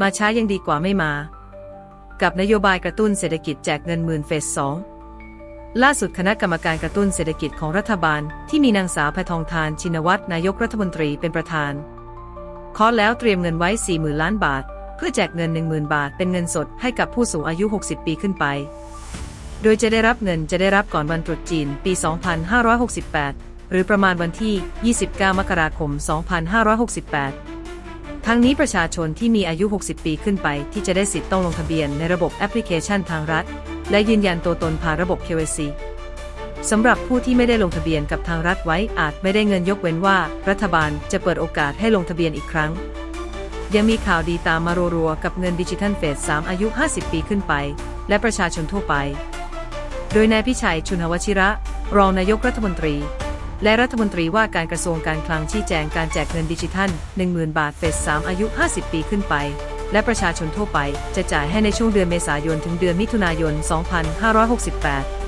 มาช้ายังดีกว่าไม่มา กับนโยบายกระตุ้นเศรษฐกิจแจกเงินหมื่นเฟสสองล่าสุดคณะกรรมการกระตุ้นเศรษฐกิจของรัฐบาล ที่มีนางสาวแพทองทานชินวัตรนายกรัฐมนตรีเป็นประธานคาะแล้วเตรียมเงินไว้ 40,000 ล้านบาท เพื่อแจกเงิน 10,000 บาท เป็นเงินสดให้กับผู้สูงอายุ 60 ปีขึ้นไป โดยจะได้รับเงินจะได้รับก่อนวันตรุษจีนปี 2568 หรือประมาณวันที่ 29 มกราคม 2568 ทั้งนี้ประชาชนที่มีอายุ 60 ปีขึ้นไป ที่จะได้สิทธิ์ต้องลงทะเบียนในระบบแอปพลิเคชันทางรัฐ และยืนยันตัวตนผ่านระบบ KYC สำหรับผู้ที่ไม่ได้ลงทะเบียนกับทางรัฐไว้อาจไม่ได้เงินยกเว้นว่า รัฐบาลจะเปิดโอกาสให้ลงทะเบียนอีกครั้ง ยังมีข่าวดีตามมารัวๆกับเงินดิจิทัลเฟส 3 อายุ 50 ปีขึ้นไป และประชาชนทั่วไป โดยนายพิชัยชุนหวชิระ รองนายกรัฐมนตรี และรัฐมนตรีว่าการกระทรวงการคลังชี้แจงการแจกเงินดิจิทัล 10,000 บาทเฟส 3 อายุ 50 ปีขึ้นไป และประชาชนทั่วไปจะจ่ายให้ในช่วงเดือนเมษายนถึงเดือนมิถุนายน 2568